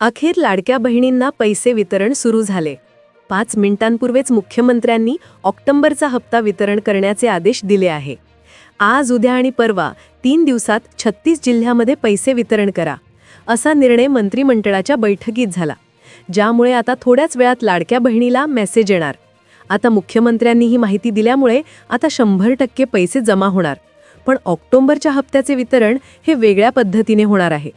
अखेर लाडक्या बहिणींना पैसे वितरण सुरू झाले. पाच मिनिटांपूर्वीच मुख्यमंत्र्यांनी ऑक्टोबरचा हप्ता वितरण करण्याचे आदेश दिले आहे. आज उद्या आणि परवा तीन दिवसात छत्तीस जिल्ह्यामध्ये पैसे वितरण करा असा निर्णय मंत्रिमंडळाच्या बैठकीत झाला ज्यामुळे आता थोड्याच वेळात लाडक्या बहिणीला मेसेज येणार. आता मुख्यमंत्र्यांनी ही माहिती दिल्यामुळे आता शंभर टक्के पैसे जमा होणार पण ऑक्टोबरच्या हप्त्याचे वितरण हे वेगळ्या पद्धतीने होणार आहे.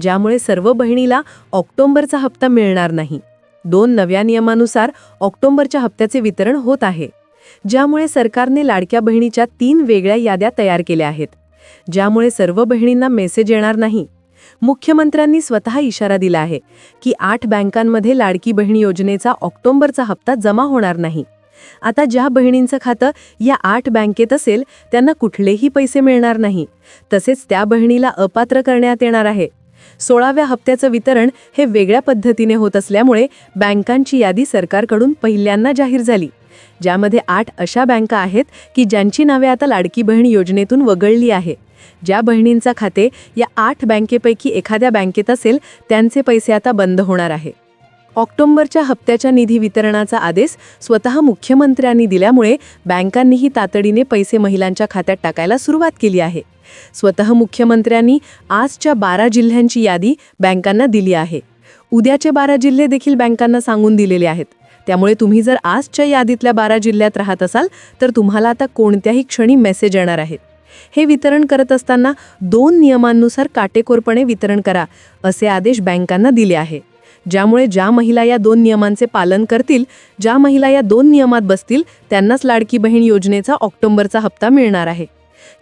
ज्यामुळे सर्व बहिणीला ऑक्टोबरचा हप्ता मिळणार नाही. दोन नव्या नियमानुसार ऑक्टोबरच्या हप्त्याचे वितरण होत आहे. ज्यामुळे सरकारने लाडक्या बहिणीच्या तीन वेगळ्या याद्या तयार केल्या आहेत. ज्यामुळे सर्व बहिणींना मेसेज येणार नाही. मुख्यमंत्र्यांनी स्वतः इशारा दिला आहे की आठ बँकांमध्ये लाडकी बहिणी योजनेचा ऑक्टोबरचा हप्ता जमा होणार नाही. आता ज्या बहिणींचं खातं या आठ बँकेत असेल त्यांना कुठलेही पैसे मिळणार नाही. तसेच त्या बहिणीला अपात्र करण्यात येणार आहे. सोळाव्या हप्त्याचं वितरण हे वेगळ्या पद्धतीने होत असल्यामुळे बँकांची यादी सरकारकडून पहिल्यांदा जाहीर झाली. ज्यामध्ये आठ अशा बँका आहेत की ज्यांची नावे आता लाडकी बहीण योजनेतून वगळली आहे. ज्या बहिणींचा खाते या आठ बँकेपैकी एखाद्या बँकेत असेल त्यांचे पैसे आता बंद होणार आहे. ऑक्टोबरच्या हप्त्याच्या निधी वितरणाचा आदेश स्वतः मुख्यमंत्र्यांनी दिल्यामुळे बँकांनीही तातडीने पैसे महिलांच्या खात्यात टाकायला सुरुवात केली आहे. स्वतः मुख्यमंत्र्यांनी आजच्या बारा जिल्ह्यांची यादी बँकांना दिली आहे. उद्याचे बारा जिल्हे देखील बँकांना सांगून दिलेले आहेत. त्यामुळे तुम्ही जर आजच्या यादीतल्या बारा जिल्ह्यात राहत असाल तर तुम्हाला आता कोणत्याही क्षणी मेसेज येणार आहेत. हे वितरण करत असताना दोन नियमांनुसार काटेकोरपणे वितरण करा असे आदेश बँकांना दिले आहे. ज्यामुळे ज्या महिला या दोन नियमांचे पालन करतील ज्या महिला या दोन नियमात बसतील त्यांनाच लाडकी बहीण योजनेचा ऑक्टोबरचा हप्ता मिळणार आहे.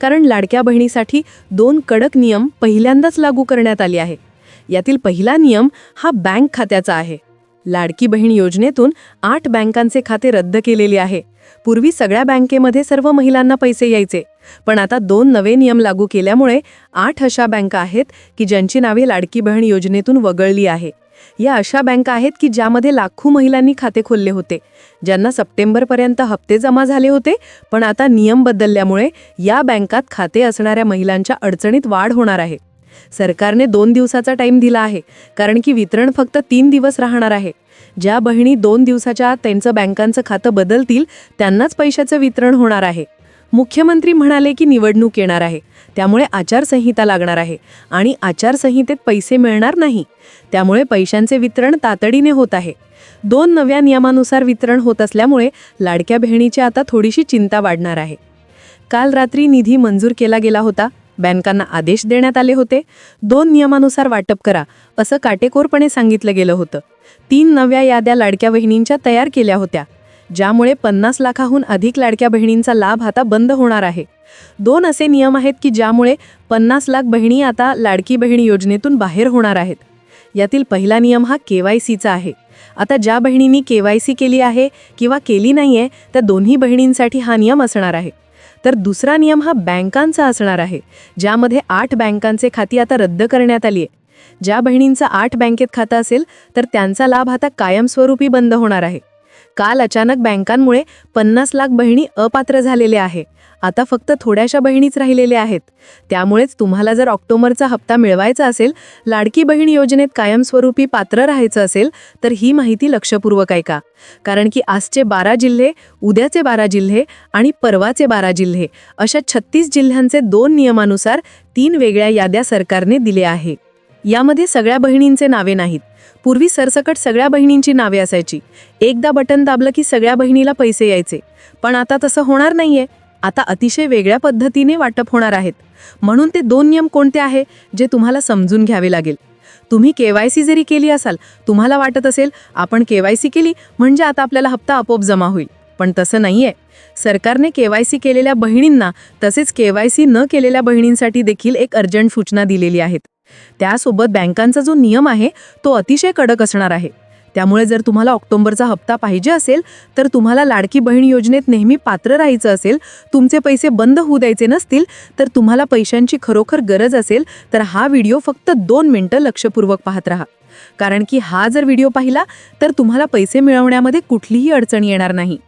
कारण लाडक्या बहिणीसाठी दोन कडक नियम पहिल्यांदाच लागू करण्यात आले आहे. यातील पहिला नियम हा बँक खात्याचा आहे. लाडकी बहीण योजनेतून आठ बँकांचे खाते रद्द केलेले आहे. पूर्वी सगळ्या बँकेमध्ये सर्व महिलांना पैसे यायचे. पण आता दोन नवे नियम लागू केल्यामुळे आठ अशा बँका आहेत की ज्यांची नावे लाडकी बहीण योजनेतून वगळली आहे. या अशा बँका आहेत की ज्यामध्ये लाखो महिलांनी खाते खोलले होते ज्यांना सप्टेंबरपर्यंत हप्ते जमा झाले होते पण आता नियम बदलल्यामुळे या बँकात खाते असणाऱ्या महिलांच्या अडचणीत वाढ होणार आहे. सरकारने दोन दिवसाचा टाईम दिला आहे कारण की वितरण फक्त तीन दिवस राहणार आहे. ज्या बहिणी दोन दिवसाच्या आत त्यांचं बँकांचं खातं बदलतील त्यांनाच पैशाचं वितरण होणार आहे. मुख्यमंत्री म्हणाले की निवडणूक येणार आहे. त्यामुळे आचारसंहिता लागणार आहे. आणि आचारसंहितेत पैसे मिळणार नाही. त्यामुळे पैशांचे वितरण तातडीने होत आहे. दोन नव्या नियमानुसार वितरण होत असल्यामुळे लाडक्या बहिणीची आता थोडीशी चिंता वाढणार आहे. काल रात्री निधी मंजूर केला गेला होता. बँकांना आदेश देण्यात आले होते. दोन नियमानुसार वाटप करा असं काटेकोरपणे सांगितलं गेलं होतं. तीन नव्या याद्या लाडक्या बहिणींच्या तयार केल्या होत्या. ज्यामुळे पन्नास लाखाहून अधिक लाडक्या बहिणींचा लाभ आता बंद होणार आहे. दोन असे नियम आहेत की ज्यामुळे पन्नास लाख बहिणी आता लाडकी बहिणी योजनेतून बाहेर होणार आहेत. यातील पहिला नियम हा के वाय सीचा आहे. आता ज्या बहिणींनी के वाय सी केली आहे किंवा केली नाही आहे त्या दोन्ही बहिणींसाठी हा नियम असणार आहे. तर दुसरा नियम हा बँकांचा असणार आहे ज्यामध्ये आठ बँकांचे खाती आता रद्द करण्यात आली आहे ज्या बहिणींचं आठ बँकेत खातं असेल तर त्यांचा लाभ आता कायमस्वरूपी बंद होणार आहे. काल अचानक बँकांमुळे पन्नास लाख बहिणी अपात्र झालेल्या आहे. आता फक्त थोड्याशा बहिणीच राहिलेल्या आहेत. त्यामुळेच तुम्हाला जर ऑक्टोबरचा हप्ता मिळवायचा असेल लाडकी बहीण योजनेत कायमस्वरूपी पात्र राहायचं असेल तर ही माहिती लक्षपूर्वक ऐका. कारण की आजचे बारा जिल्हे उद्याचे बारा जिल्हे आणि परवाचे बारा जिल्हे अशा छत्तीस जिल्ह्यांचे दोन नियमानुसार तीन वेगळ्या याद्या सरकारने दिल्या आहे. यामध्ये सगळ्या बहिणींचे नावे नाहीत. पूर्वी सरसकट सगळ्या बहिणींची नावे असायची. एकदा बटन दाबलं की सगळ्या बहिणीला पैसे यायचे. पण आता तसं होणार नाहीये. आता अतिशय वेगळ्या पद्धतीने वाटप होणार आहेत. म्हणून ते दोन नियम कोणते आहे जे तुम्हाला समजून घ्यावे लागेल? तुम्ही केवायसी जरी केली असाल तुम्हाला वाटत असेल आपण केवायसी केली म्हणजे आता आपल्याला हप्ता आपोआप जमा होईल. पण तसं नाहीये. सरकारने केवायसी केलेल्या बहिणींना तसेच केवायसी न केलेल्या बहिणींसाठी देखील एक अर्जंट सूचना दिलेली आहेत. त्यासोबत बँकांचा जो नियम आहे तो अतिशय कडक असणार आहे. त्यामुळे जर तुम्हाला ऑक्टोबरचा हप्ता पाहिजे असेल तर तुम्हाला लाडकी बहीण योजनेत नेहमी पात्र राहायचं असेल तुमचे पैसे बंद होऊ द्यायचे नसतील तर तुम्हाला पैशांची खरोखर गरज असेल तर हा व्हिडिओ फक्त दोन मिनटं लक्षपूर्वक पाहत राहा. कारण की हा जर व्हिडिओ पाहिला तर तुम्हाला पैसे मिळवण्यामध्ये कुठलीही अडचण येणार नाही.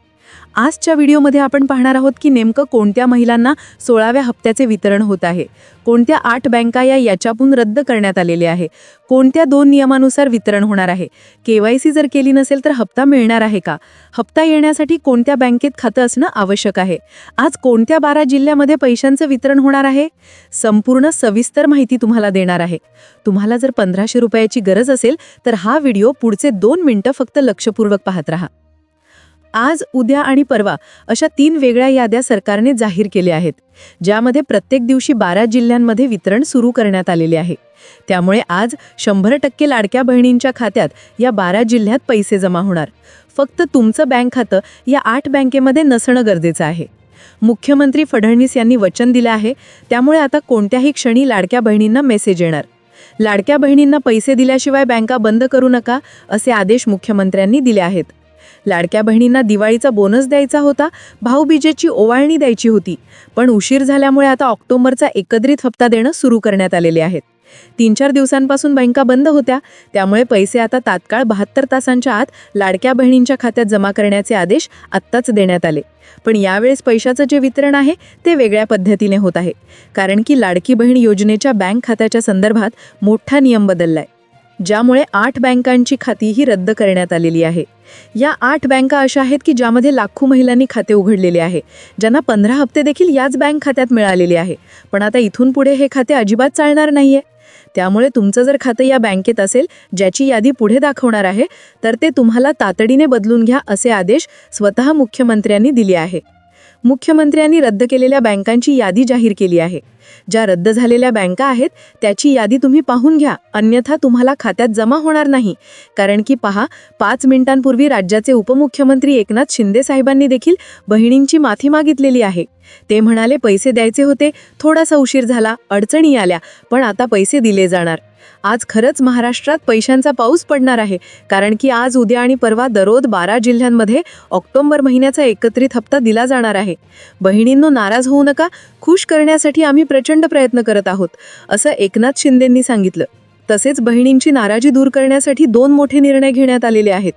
आजच्या व्हिडिओमध्ये आपण पाहणार आहोत की नेमकं कोणत्या महिलांना सोळाव्या हप्त्याचे वितरण होत आहे? कोणत्या आठ बँका या याच्यापून रद्द करण्यात आलेल्या आहे? कोणत्या दोन नियमानुसार वितरण होणार आहे? केवायसी जर केली नसेल तर हप्ता मिळणार आहे का? हप्ता येण्यासाठी कोणत्या बँकेत खातं असणं आवश्यक आहे? आज कोणत्या बारा जिल्ह्यामध्ये पैशांचं वितरण होणार आहे? संपूर्ण सविस्तर माहिती तुम्हाला देणार आहे. तुम्हाला जर पंधराशे रुपयाची गरज असेल तर हा व्हिडिओ पुढचे दोन मिनिटं फक्त लक्षपूर्वक पाहत राहा. आज उद्या आणि परवा अशा तीन वेगळ्या याद्या सरकारने जाहीर केल्या आहेत ज्यामध्ये प्रत्येक दिवशी बारा जिल्ह्यांमध्ये वितरण सुरू करण्यात आलेले आहे. त्यामुळे आज शंभर टक्के लाडक्या बहिणींच्या खात्यात या बारा जिल्ह्यात पैसे जमा होणार. फक्त तुमचं बँक खातं या आठ बँकेमध्ये नसणं गरजेचं आहे. मुख्यमंत्री फडणवीस यांनी वचन दिलं आहे त्यामुळे आता कोणत्याही क्षणी लाडक्या बहिणींना मेसेज येणार. लाडक्या बहिणींना पैसे दिल्याशिवाय बँका बंद करू नका असे आदेश मुख्यमंत्र्यांनी दिले आहेत. लाडक्या बहिणींना दिवाळीचा बोनस द्यायचा होता भाऊबीजेची ओवाळणी द्यायची होती. पण उशीर झाल्यामुळे आता ऑक्टोबरचा एकत्रित हप्ता देणं सुरू करण्यात आलेले आहेत. तीन चार दिवसांपासून बँका बंद होत्या त्यामुळे पैसे आता तात्काळ बहात्तर तासांच्या आत लाडक्या बहिणींच्या खात्यात जमा करण्याचे आदेश आत्ताच देण्यात आले. पण यावेळेस पैशाचं जे वितरण आहे ते वेगळ्या पद्धतीने होत आहे. कारण की लाडकी बहीण योजनेच्या बँक खात्याच्या संदर्भात मोठा नियम बदललाय. ज्यामुळे आठ बँकांची खातीही रद्द करण्यात आलेली आहे. या आठ बँका अशा आहेत की ज्यामध्ये लाखो महिलांनी खाते उघडलेले आहे. ज्यांना पंधरा हप्ते देखील याच बँक खात्यात मिळालेले आहे. पण आता इथून पुढे हे खाते अजिबात चालणार नाहीये. त्यामुळे तुमचं जर खातं या बँकेत असेल ज्याची यादी पुढे दाखवणार आहे तर ते तुम्हाला तातडीने बदलून घ्या असे आदेश स्वतः मुख्यमंत्र्यांनी दिले आहे. मुख्यमंत्र्यांनी रद्द केलेल्या बँकांची यादी जाहीर केली आहे. ज्या रद्द झालेल्या बँका आहेत त्याची यादी तुम्ही पाहून घ्या. अन्यथा तुम्हाला खात्यात जमा होणार नाही. कारण की पहा पाच मिनिटांपूर्वी राज्याचे उपमुख्यमंत्री एकनाथ शिंदे साहेबांनी देखील बहिणींची माफी मागितलेली आहे. ते म्हणाले पैसे द्यायचे होते थोडासा उशीर झाला अडचणी आल्या पण आता पैसे दिले जाणार. आज खरंच महाराष्ट्रात पैशांचा पाऊस पडणार आहे. कारण की आज उद्या आणि परवा दररोज बारा जिल्ह्यांमध्ये ऑक्टोबर महिन्याचा एकत्रित हप्ता दिला जाणार आहे. बहिणींनो नाराज होऊ नका. खुश करण्यासाठी आम्ही प्रचंड प्रयत्न करत आहोत असं एकनाथ शिंदेंनी सांगितलं. तसेच बहिणींची नाराजी दूर करण्यासाठी दोन मोठे निर्णय घेण्यात आलेले आहेत.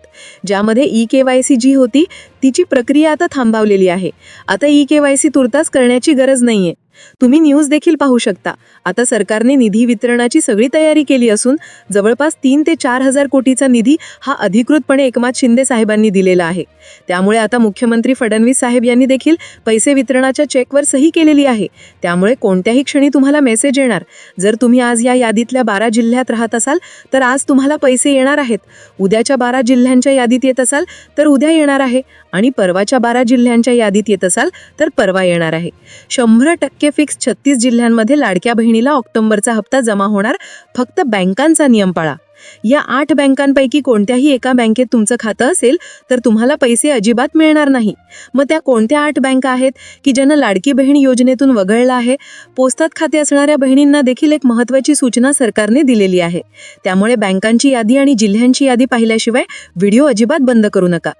ज्यामध्ये ई के वाय सी जी होती तिची प्रक्रिया आता थांबवलेली आहे. आता ई के वाय सी तुर्तास करण्याची गरज नाहीये. तुम्ही न्यूज देखील पाहू शकता. आता सरकारने निधी वितरणाची सगळी तयारी केली असून जवळपास तीन ते चार हजार कोटीचा निधी हा अधिकृतपणे एकनाथ शिंदे साहेबांनी दिलेला आहे. त्यामुळे आता मुख्यमंत्री फडणवीस साहेब यांनी देखील पैसे वितरणाच्या चेकवर सही केलेली आहे. त्यामुळे कोणत्याही क्षणी तुम्हाला मेसेज येणार. जर तुम्ही आज या यादीतल्या बारा जिल्ह्यात राहत असाल तर आज तुम्हाला पैसे येणार आहेत. उद्याच्या बारा जिल्ह्यांच्या यादीत येत असाल तर उद्या येणार आहे. आणि परवाच्या बारा जिल्ह्यांच्या यादीत येत असाल तर परवा येणार आहे. शंभर टक्के फिक्स छत्तीस जिल्ह्यांमध्ये लाडक्या बहिणीला ऑक्टोबरचा हप्ता जमा होणार. फक्त बँकांचा नियम पाळा. या आठ बँकांपैकी कोणत्याही एका बँकेत तुमचं खातं असेल तर तुम्हाला पैसे अजिबात मिळणार नाही. मग त्या कोणत्या आठ बँका आहेत की ज्यांना लाडकी बहीण योजनेतून वगळलं आहे? पोस्टात खाते असणाऱ्या बहिणींना देखील एक महत्त्वाची सूचना सरकारने दिलेली आहे. त्यामुळे बँकांची यादी आणि जिल्ह्यांची यादी पाहिल्याशिवाय व्हिडिओ अजिबात बंद करू नका.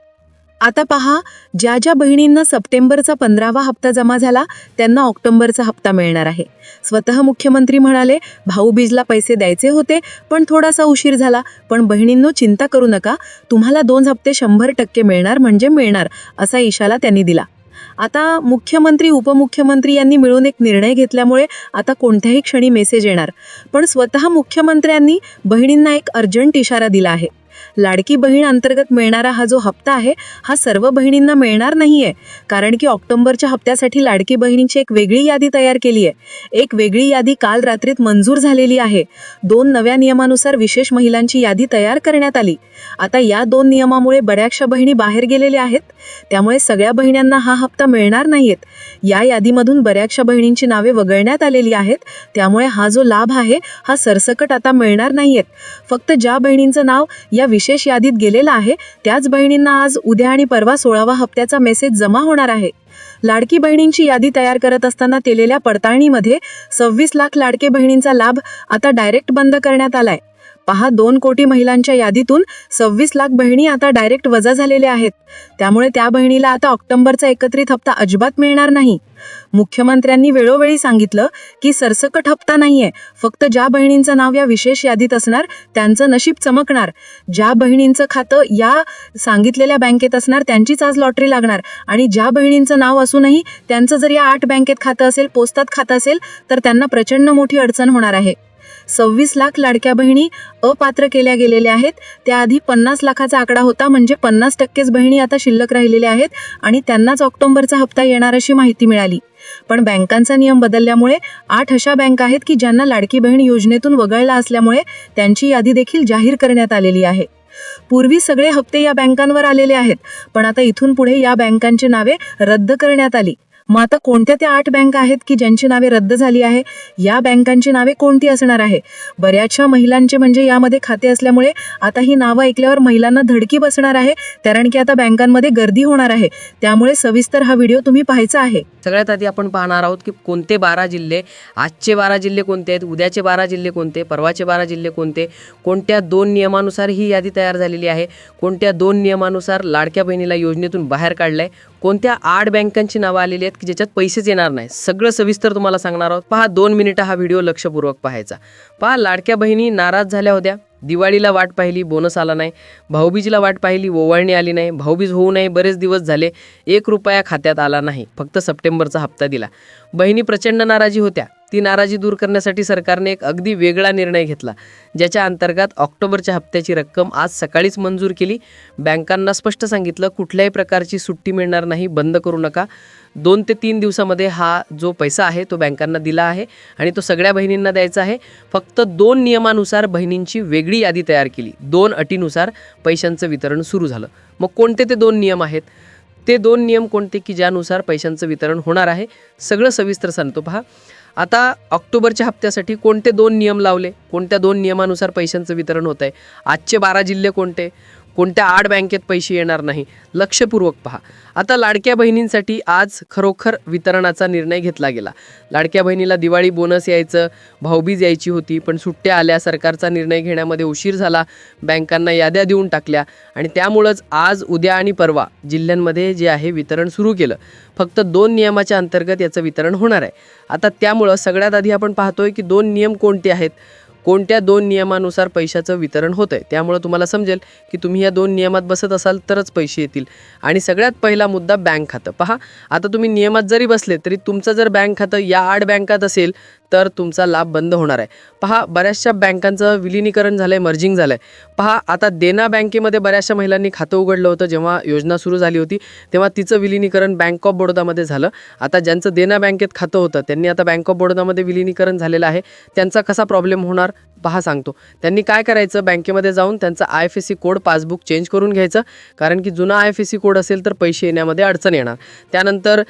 आता पहा ज्या ज्या बहिणींना सप्टेंबरचा पंधरावा हप्ता जमा झाला त्यांना ऑक्टोबरचा हप्ता मिळणार आहे. स्वतः मुख्यमंत्री म्हणाले भाऊबीजला पैसे द्यायचे होते पण थोडासा उशीर झाला. पण बहिणींनो चिंता करू नका. तुम्हाला दोन हप्ते शंभर टक्के मिळणार म्हणजे मिळणार असा इशारा त्यांनी दिला. आता मुख्यमंत्री उपमुख्यमंत्री यांनी मिळून एक निर्णय घेतल्यामुळे आता कोणत्याही क्षणी मेसेज येणार. पण स्वतः मुख्यमंत्र्यांनी बहिणींना एक अर्जंट इशारा दिला आहे. लाडकी बहीण अंतर्गत मिळणारा हा जो हप्ता आहे हा सर्व बहिणींना मिळणार नाहीये. कारण की ऑक्टोबरच्या हप्त्यासाठी लाडकी बहिणींची एक वेगळी यादी तयार केली आहे. एक वेगळी यादी काल रात्रीत मंजूर झालेली आहे. दोन नव्या नियमानुसार विशेष महिलांची यादी तयार करण्यात आली. आता या दोन नियमामुळे बऱ्याचशा बहिणी बाहेर गेलेल्या आहेत. त्यामुळे सगळ्या बहिण्यांना हा हप्ता मिळणार नाहीयेत. या यादीमधून बऱ्याचशा बहिणींची नावे वगळण्यात आलेली आहेत. त्यामुळे हा जो लाभ आहे हा सरसकट आता मिळणार नाहीयेत. फक्त ज्या बहिणींचं नाव या विशेष यादीत गेलेला आहे. त्याच बहिणींना आज उद्या आणि परवा सोळावा हप्त्याचा मेसेज जमा होणार आहे. लाडकी बहिणींची यादी तयार करत असताना केलेल्या पडताळणीमध्ये सव्वीस लाख लाडके बहिणींचा लाभ आता डायरेक्ट बंद करण्यात आलाय. पहा दोन कोटी महिलांच्या यादीतून सव्वीस लाख बहिणी आता डायरेक्ट वजा झालेल्या आहेत. त्यामुळे त्या बहिणीला आता ऑक्टोबरचा एकत्रित हप्ता अजिबात मिळणार नाही. मुख्यमंत्र्यांनी वेळोवेळी सांगितलं की सरसकट हप्ता नाहीये. फक्त ज्या बहिणींचं नाव या विशेष यादीत असणार त्यांचं नशीब चमकणार. ज्या बहिणींचं खातं या सांगितलेल्या बँकेत असणार त्यांचीच आज लॉटरी लागणार. आणि ज्या बहिणींचं नाव असूनही त्यांचं जर या आठ बँकेत खातं असेल पोस्टात खातं असेल तर त्यांना प्रचंड मोठी अडचण होणार आहे. सव्वीस लाख लाडक्या बहिणी अपात्र केल्या गेलेल्या आहेत. त्याआधी पन्नास लाखाचा आकडा होता म्हणजे पन्नास टक्केच बहिणी आता शिल्लक राहिलेल्या आहेत आणि त्यांनाच ऑक्टोबरचा हप्ता येणार अशी माहिती मिळाली. पण बँकांचा नियम बदलल्यामुळे आठ अशा बँक आहेत की ज्यांना लाडकी बहीण योजनेतून वगळला असल्यामुळे त्यांची यादी देखील जाहीर करण्यात आलेली आहे. पूर्वी सगळे हप्ते या बँकांवर आलेले आहेत पण आता इथून पुढे या बँकांची नावे रद्द करण्यात आली. मग आता कोणत्या त्या आठ बँका आहेत की ज्यांची नावे रद्द झाली आहे? या बँकांची नावे कोणती असणार आहे? बऱ्याचशा महिलांचे म्हणजे यामध्ये खाते असल्यामुळे आता ही नावं ऐकल्यावर महिलांना धडकी बसणार आहे कारण की आता बँकांमध्ये गर्दी होणार आहे. त्यामुळे सविस्तर हा व्हिडिओ तुम्ही पाहायचा आहे. सगळ्यात आधी आपण पाहणार आहोत की कोणते बारा जिल्हे आजचे बारा जिल्हे कोणते आहेत उद्याचे बारा जिल्हे कोणते परवाचे बारा जिल्हे कोणते कोणत्या दोन नियमानुसार ही यादी तयार झालेली आहे कोणत्या दोन नियमानुसार लाडक्या बहिणीला योजनेतून बाहेर काढलं आहे कोणत्या आठ बँकांची नावं आलेली आहेत की ज्याच्यात पैसेच येणार नाही सगळं सविस्तर तुम्हाला सांगणार आहोत. पहा दोन मिनिटं हा व्हिडिओ लक्षपूर्वक पाहायचा. पहा लाडक्या बहिणी नाराज झाल्या होत्या. दिवाळीला वाट पाहिली बोनस आला नाही. भाऊबीजीला वाट पाहिली ओवाळणी आली नाही. भाऊबीज होऊ नये बरेच दिवस झाले एक रुपया खात्यात आला नाही. फक्त सप्टेंबरचा हप्ता दिला. बहिणी प्रचंड नाराजी होत्या. ती नाराजी दूर करण्यासाठी सरकारने एक अगदी वेगळा निर्णय घेतला ज्याच्या अंतर्गत ऑक्टोबरच्या हप्त्याची रक्कम आज सकाळीच मंजूर केली. बँकांना स्पष्ट सांगितलं कुठल्याही प्रकारची सुट्टी मिळणार नाही बंद करू नका. दोन ते तीन दिवसामध्ये हा जो पैसा आहे तो बँकांना दिला आहे आणि तो सगळ्या बहिणींना द्यायचा आहे. फक्त दोन नियमानुसार बहिणींची वेगळी यादी तयार केली. दोन अटीनुसार पैशांचं वितरण सुरू झालं. मग कोणते ते दोन नियम आहेत? ते दोन नियम कोणते की ज्यानुसार पैशांचं वितरण होणार आहे? सगळं सविस्तर सांगतो पहा. आता ऑक्टोबरच्या हप्त्यासाठी कोणते दोन नियम लावले? कोणत्या दोन नियमानुसार पैशांचं वितरण होत आहे आजचे बारा जिल्हे कोणते? कोणत्या आड बँकेत पैसे येणार नाही. लक्षपूर्वक पहा. आता लाडक्या बहिणींसाठी आज खरोखर वितरणाचा निर्णय घेतला गेला. लाडक्या बहिणीला दिवाळी बोनस यायचं भाऊबीज यायची होती पण सुट्ट्या आल्या सरकारचा निर्णय घेण्यामध्ये उशीर झाला बँकांना याद्या देऊन टाकल्या आणि त्यामुळंच आज उद्या आणि परवा जिल्ह्यांमध्ये जे आहे वितरण सुरू केलं. फक्त दोन नियमाच्या अंतर्गत याचं वितरण होणार आहे. आता त्यामुळं सगळ्यात आधी आपण पाहतोय की दोन नियम कोणते आहेत? कोणत्या दोन नियमानुसार पैशाचं वितरण होतं आहे त्यामुळं तुम्हाला समजेल की तुम्ही या दोन नियमात बसत असाल तरच पैसे येतील. आणि सगळ्यात पहिला मुद्दा बँक खातं. पहा आता तुम्ही नियमात जरी बसले तरी तुमचं जर बँक खातं या आठ बँकात असेल तर तुमचा लाभ बंद होणार आहे. पहा बऱ्याचशा बँकांचं विलिनीकरण झालं आहे मर्जिंग झालं आहे पहा आता देना बँकेमध्ये बऱ्याचशा महिलांनी खातं उघडलं होतं जेव्हा योजना सुरू झाली होती तेव्हा तिचं विलिनीकरण बँक ऑफ बडोदामध्ये झालं. आता ज्यांचं देना बँकेत खातं होतं त्यांनी आता बँक ऑफ बडोदामध्ये विलिनीकरण झालेलं आहे. त्यांचा कसा प्रॉब्लेम होणार? पहा सांगतो. त्यांनी काय करायचं? बँकेमध्ये जाऊन त्यांचा I F S C code passbook change करून घ्यायचं. कारण की जुना I F S C code असेल तर पैसे येण्यामध्ये अडचण येणार. त्यानंतर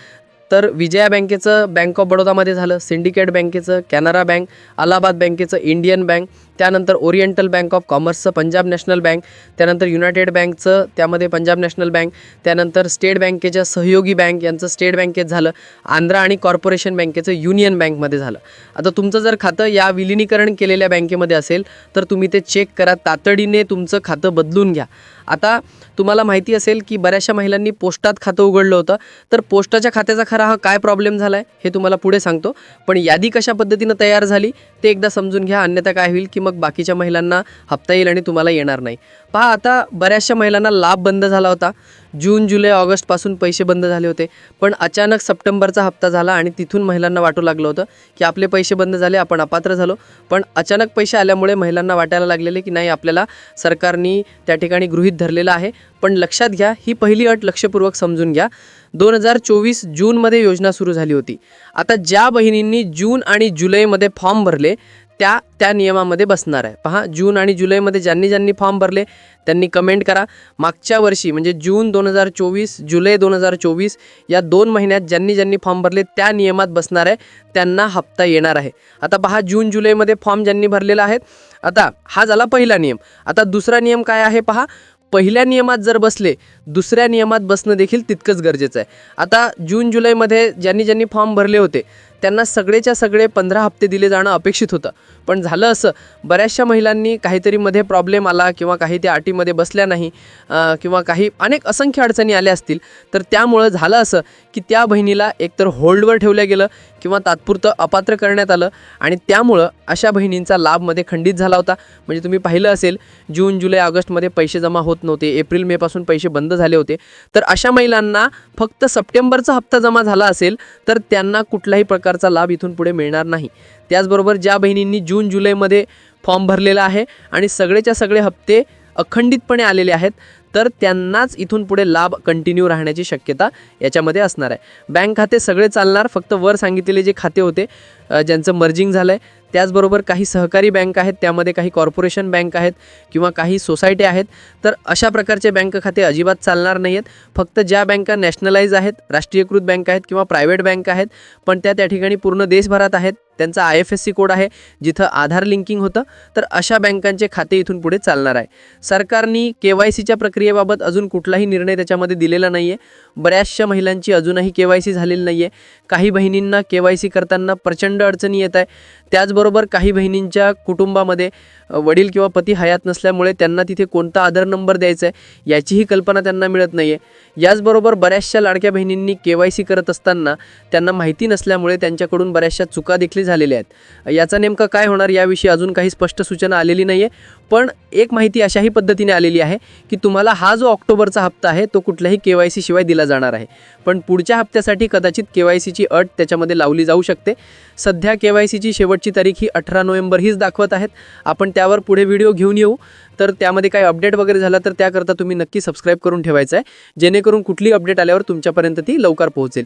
तर विजया बँकेचं बँक ऑफ बडोदामध्ये झालं सिंडिकेट बँकेचं कॅनरा बँक अलाहाबाद बँकेचं इंडियन बँक त्यानंतर ओरिएंटल बँक ऑफ कॉमर्सचं पंजाब नॅशनल बँक त्यानंतर युनायटेड बँकचं त्यामध्ये पंजाब नॅशनल बँक त्यानंतर स्टेट बँकेच्या सहयोगी बँक यांचं स्टेट बँकेत झालं आंध्रा आणि कॉर्पोरेशन बँकेचं युनियन बँकमध्ये झालं. आता तुमचं जर खातं या विलिनीकरण केलेल्या बँकेमध्ये असेल तर तुम्ही ते चेक करा तातडीने तुमचं खातं बदलून घ्या. आता तुम्हाला माहिती असेल की बऱ्याचशा महिलांनी पोस्टात खातं उघडलं होतं तर पोस्टाच्या खात्याचा खरा हा काय प्रॉब्लेम झाला आहे हे तुम्हाला पुढे सांगतो. पण यादी कशा पद्धतीनं तयार झाली ते एकदा समजून घ्या अन्यथा काय होईल की मग बाकीच्या महिलांना हप्ता येईल आणि तुम्हाला येणार नाही. पहा आता बऱ्याचशा महिलांना लाभ बंद झाला होता. जून जुलै ऑगस्टपासून पैसे बंद झाले होते. पण अचानक सप्टेंबरचा हप्ता झाला आणि तिथून महिलांना वाटू लागलं होतं की आपले पैसे बंद झाले आपण अपात्र झालो. पण अचानक पैसे आल्यामुळे महिलांना वाटायला लागलेले की नाही आपल्याला सरकारनी त्या ठिकाणी गृहीत धरलेलं आहे. पण लक्षात घ्या ही पहिली अट लक्षपूर्वक समजून घ्या. दोन हजार चोवीस जूनमध्ये योजना सुरू झाली होती. आता ज्या बहिणींनी जून आणि जुलैमध्ये फॉर्म भरले त्या त्या नियमामध्ये बसणार आहे. पहा जून आणि जुलैमध्ये ज्यांनी ज्यांनी फॉर्म भरले त्यांनी कमेंट करा. मागच्या वर्षी म्हणजे जून दोन हजार चोवीस जुलै दोन हजार चोवीस या दोन महिन्यात ज्यांनी ज्यांनी फॉर्म भरले त्या नियमात बसणार आहे. त्यांना हप्ता येणार आहे. आता पहा जून जुलैमध्ये फॉर्म ज्यांनी भरलेला आहेत आता हा झाला पहिला नियम. आता दुसरा नियम काय आहे पहा? पहिल्या नियमात जर बसले दुसऱ्या नियमात बसणं देखील तितकंच गरजेचं आहे. आता जून जुलैमध्ये ज्यांनी ज्यांनी फॉर्म भरले होते त्यांना सगळेच्या सगळे पंधरा हप्ते दिले जाणं अपेक्षित होतं. पण झालं असं बऱ्याचशा महिलांनी काहीतरी मध्ये प्रॉब्लेम आला किंवा काही त्या अटीमध्ये बसल्या नाही किंवा काही अनेक असंख्य अडचणी आल्या असतील तर त्यामुळं झालं असं की त्या बहिणीला एकतर होल्डवर ठेवलं गेलं किंवा तात्पुरतं अपात्र करण्यात आलं आणि त्यामुळं अशा बहिणींचा लाभमध्ये खंडित झाला होता. म्हणजे तुम्ही पाहिलं असेल जून जुलै ऑगस्टमध्ये पैसे जमा होत नव्हते एप्रिल मेपासून पैसे बंद झाले होते. तर अशा महिलांना फक्त सप्टेंबरचा हप्ता जमा झाला असेल तर त्यांना कुठलाही प्रकार प्रकारचा लाभ इथून पुढे मिळणार नाही. त्याचबरोबर ज्या बहिणींनी जून जुलैमध्ये फॉर्म भरलेला आहे आणि सगळेच्या सगळे हप्ते अखंडितपणे आलेले आहेत तर त्यांनाच इथून पुढे लाभ कंटिन्यू राहण्याची शक्यता याच्यामध्ये असणार आहे. बँक खाते सगळे चालणार फक्त वर सांगितलेले जे खाते होते ज्यांचं मर्जिंग झालं आहे त्याचबरोबर काही सहकारी बँक आहेत त्यामध्ये काही कॉर्पोरेशन बँक आहेत किंवा काही सोसायटी आहेत तर अशा प्रकारचे बँक खाते अजिबात चालणार नाही आहेत फक्त ज्या बँका नॅशनलाइज आहेत राष्ट्रीयकृत बँक आहेत किंवा प्रायव्हेट बँक आहेत पण त्या त्या ठिकाणी पूर्ण देशभरात आहेत. त्यांचा I F S C code आहे जिथं आधार लिंकिंग होतं तर अशा बँकांचे खाते इथून पुढे चालणार आहे. सरकारनी के वाय सीच्या प्रक्रियेबाबत अजून कुठलाही निर्णय त्याच्यामध्ये दिलेला नाही आहे बऱ्याचशा महिलांची अजूनही के वाय सी झालेली नाही आहे काही बहिणींना के वाय सी करताना प्रचंड अडचणी येत आहे. त्याचबरोबर काही बहिणींच्या कुटुंबामध्ये वडील किंवा पती हयात नसल्यामुळे त्यांना तिथे कोणता आधार नंबर द्यायचा आहे याचीही कल्पना त्यांना मिळत नाही आहे याचबरोबर बऱ्याचशा लाडक्या बहिणींनी के वाय सी करत असताना त्यांना माहिती नसल्यामुळे त्यांच्याकडून बऱ्याचशा चुका देखील झालेल्या आहेत. याचा नेमकं काय होणार याविषयी अजून काही स्पष्ट सूचना आलेली नाही आहे पण एक माहिती अशाही पद्धतीने आलेली आहे की तुम्हाला हा जो ऑक्टोबरचा हप्ता आहे तो कुठल्याही के वाय सी शिवाय दिला जाणार आहे. पण पुढच्या हप्त्यासाठी कदाचित के वाय सीची अट त्याच्यामध्ये लावली जाऊ शकते. सध्या के वाय सीची शेवटची तारीख ही अठरा नोव्हेंबर हीच दाखवत आहेत. आपण त्यावर पुढे व्हिडिओ घेऊन येऊ. तर त्यामध्ये काही अपडेट वगैरे झाला तर त्याकरता तुम्ही नक्की सबस्क्राईब करून ठेवायचं आहे. जेणेकरून कुठली अपडेट आल्यावर तुमच्यापर्यंत ती लवकर पोहोचेल.